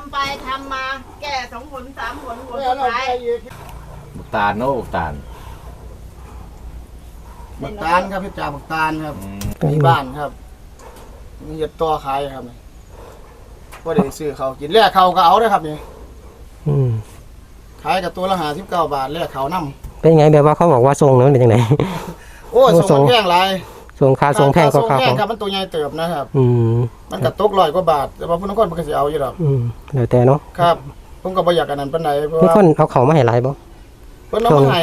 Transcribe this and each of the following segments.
ำไปทำมา แก่สองผลสามผลผลเมื่อสุดเราท้ายไปอีกบุกตาลเนาะบุกตาลบักตาลครับพี่จ่าบักตาลครับอืมที่บ้านครับมีเห็ดตัวขายครับนี่ว่าได้ซื้อเขากินแลกเขาก็เอาเด้อครับนี่อืมขายกับตัวละหาสิบเก้าบาทแลกเขานํเป็นไงแบบว่าเขาบอกว่าทรงนั้นเป็นยังไง โอ้ยโอ้ส่งส่งมันแพงหลายทร งค่าทรงแพงก็ส่ค่าแพของงครับมันตัวใหญ่เติบนะครับอืมมันก็ตกร้อยกว่าบาท แต่ว่าผู้นักคนมันก็สิเอาอยู่ดอกอืมแล้วแต่เนาะครับผมก็บ่อยากกันนั้นปานใดเพราะมีว่าคนเอาเขามาให้หลายบ่เพิ่นเอามาให้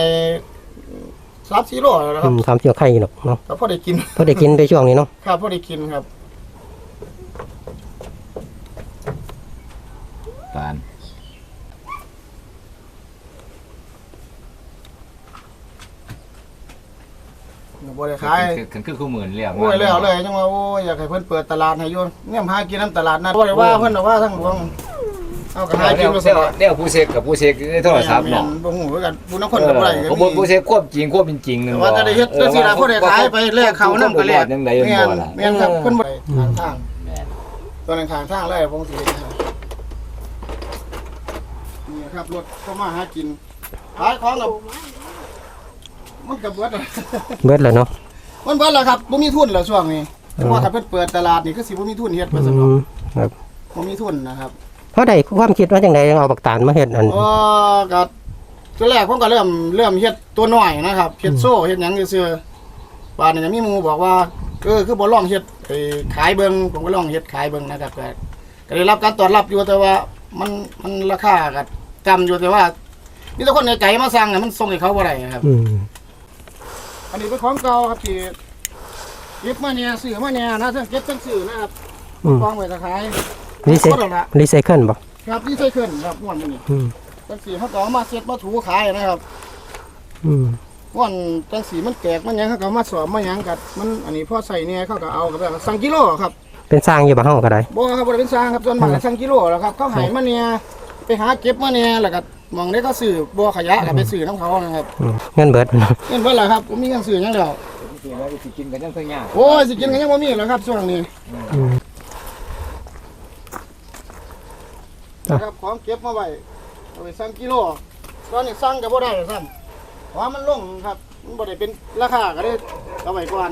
สามสี่โลแล้วนะคอืรับมสามเจียวไข่เนาะเนาะก็พอได้กินพอได้กินในช่วงนี้เนาะครับพอได้กินครับตาล ก็บ่ได้ขาย ขึ้นคือคู่หมื่นแล้วโอ้ยแล้วเลยจังว่าโอ้ยอยากให้เพิ่นเปิดตลาดให้อยู่เนี่ยหากินน้ำตลาดนัดบ่ได้ว่าเพิ่นน่ะว่าทั้งหลวงเอาก็หากิเดี๋นยวบ่เดี๋ยวสะดวกเดี๋ยวผู้เสกกับผู้เสกในโทรศัพท์เนาะบ่ฮู้คือกันผู้นักคนเอก็บ่ได้อก็ผมมีผู้เสกควบจริงควบเป็นจริงนึงแต่ว่าจะได้เฮ็ดจังซี่ล่ะผู้ใดขายไปแลกเขานำก็แลกยังไดแม่ยังนบ่ล่ะแม่นครับเพิ่นบ่ได้ทางทางแม่นตัวนั้นข้างทางเลยผมสิเฮ็ดให้นี่ครับรถเข้ามาหากินขายของแล้ว มันก็เบิดอะเบิดแล้วเนาะมันเบิดแล้วครับบ่มีทุนแล้วช่วงนี้เออเพราะว่าถ้าเพิ่นเปิดตลาดนี่คือสิบ่มีทุนเฮ็ดอืว่าซั่นเนาะมครับบ่มีทุนนะครับเพราะใดความคิดว่าจังไดยังเอาบักตาลมาเฮ็ดอันอ๋อก็ตัวแรกผมก็เริ่มเริ่มเฮ็ดตัวน้อยนะครับเฮ็ดโซ่เฮ็ดหยังซื่อๆป่านนี้มีหมู่บอกว่าเออคือบ่ลองเฮ็ดไปขายเบิ่งผมก็ลองเฮ็ดขายเบิ่งนะครับก็ก็ได้รับการตอบรับอยู่แต่ว่ามันมันราคาก็จำอยู่แต่ว่ามีแต่คนในใจมาสั่งน่ะมันส่งให้เขาบ่ได้ครับ อืมอันนี้เป็นของเก่าครับที่เก็บมาเนี่ยซื้อมาเนี่ยนะทั้งเก็บทั้งซื้อนะครับอืม กองไว้จะขายรีไซหมดแล้วล่ะรีไซเคิลบ่ครับนี่ใส่ขึ้นครับม่วนมันนี่อืมจังสีเขาก็เอามาเซ็ตมาถูขายนะครับอืมม่วนจังสีมันแตกมันหยังเขาก็เอามาสวมมาหยังกัดมันอันนี้พอใส่เนี่ยเขาก็เอากับแบบสั่งกิโลครับเป็นสร้างอยู่บ่เฮาก็ได้บ่ครับบ่ได้เป็นสร้างครับส่วนมากก็สั่งกิโลแล้วครับเขาใหายมาเนี่ยไปหาเก็บมาเนี่ยแล้วก็ห มองได้ก็ซื้อบ่อขยะก็ไปซื้อน้ำเขานะครับอืมเงินเบิดเนาะเงินเบิดแล้วครับผมมีเงินซื้อหยังแล้วสิว่าสิกินกันยังเพิ่งยากโอ้ยสิกินกันยังบ่มีแล้วครับช่วงนี้อืมอะนะครับของเก็บมาไว้เอาไปสั่งกิโลตอนนี้สั่งก็บ่ได้ซ้ำเพราะว่ามันลงครับมันบ่ได้เป็นราคาก็ได้เอาไว้ก่อน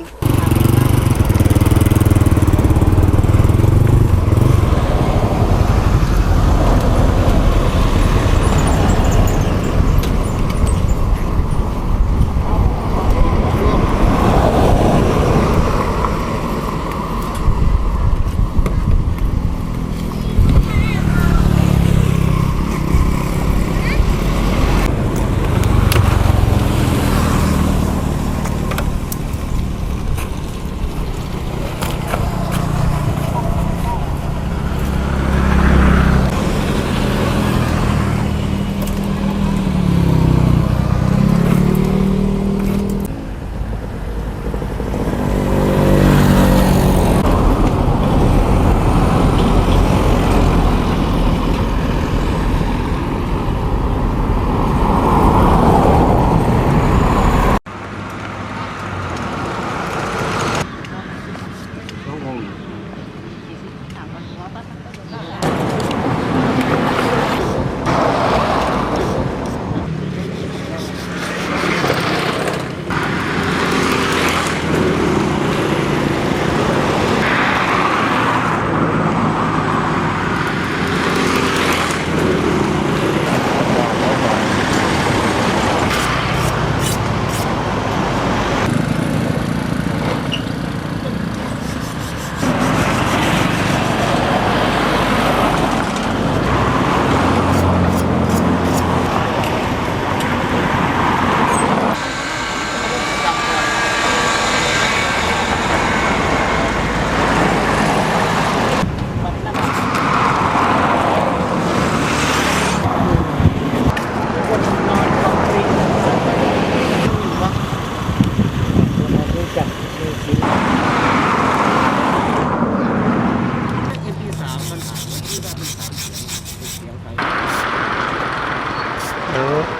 เออ